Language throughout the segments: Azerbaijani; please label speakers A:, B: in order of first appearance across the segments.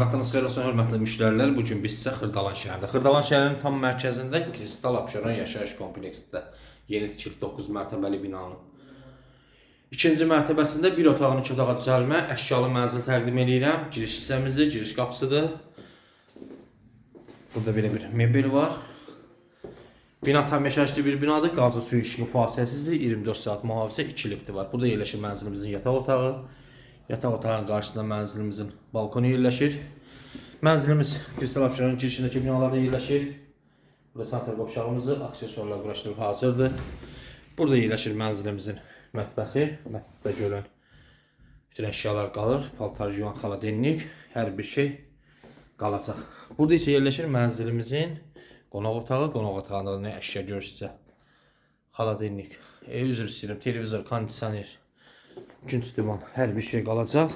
A: Vaxtınız xeyir olsun, hörmətli müştərilər. Bu gün biz sizə Xırdalan şəhərində, Xırdalan şəhərinin tam mərkəzində Kristal Abşeron yaşayış kompleksində yeni tikilib 9 mərtəbəli binanın ikinci mərtəbəsində bir otağın iki otağa düzəlmə, əşyalı mənzil təqdim edirəm. Giriş hissəmizdir, giriş qapısıdır. Burada belə bir mebel var. Bina tam yaşayışlı bir binadır. Qazı suyu işığı fasiləsizdir. 24 saat mühafizə 2 lifti var. Burada yerləşir mənzilimizin yataq otağı. Yataq otağının qarşısında mənzilimizin balkonu yerləşir. Mənzilimiz Kristal Abşeronun girişindəki binalarda yerləşir. Burada sanitar qovşağımızı aksesuarlar quraşdırıb hazırdır. Burada yerləşir mənzilimizin mətbəxi. Mətbəxdə görün bütün əşyalar qalır. Paltar yuvan xaladenlik, hər bir şey qalacaq. Burada isə yerləşir mənzilimizin qonaq otağı. Qonaq otağında nə əşya görürsə xaladenlik, e, üzr istəyirəm, televizor, kondisioner, Günc divan, hər bir şey qalacaq.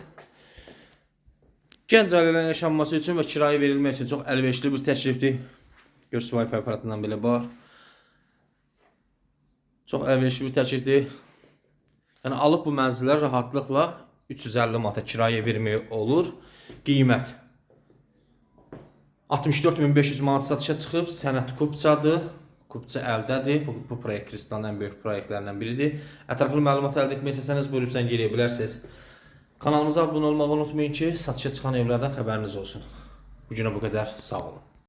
A: Gənc ailələrin yaşanması üçün və kirayə verilmək üçün çox əlverişli bir təklifdir. Görsü Wi-Fi aparatından belə var. Çox əlverişli bir təklifdir. Yəni alıb bu mənzillər rahatlıqla 350 manata kirayə vermək olur. Qiymət 64500 manat satışa çıxıb, sənəd kupçadır. Kupça əldədir. Bu, bu proyekt Kristalın ən böyük proyektlərindən biridir. Ətraflı məlumat əldə etmək istəsəniz buyurub zəng eləyə bilərsiniz. Kanalımıza abunə olmağı unutmayın ki, satışa çıxan evlərdən xəbəriniz olsun. Bu günə bu qədər. Sağ olun.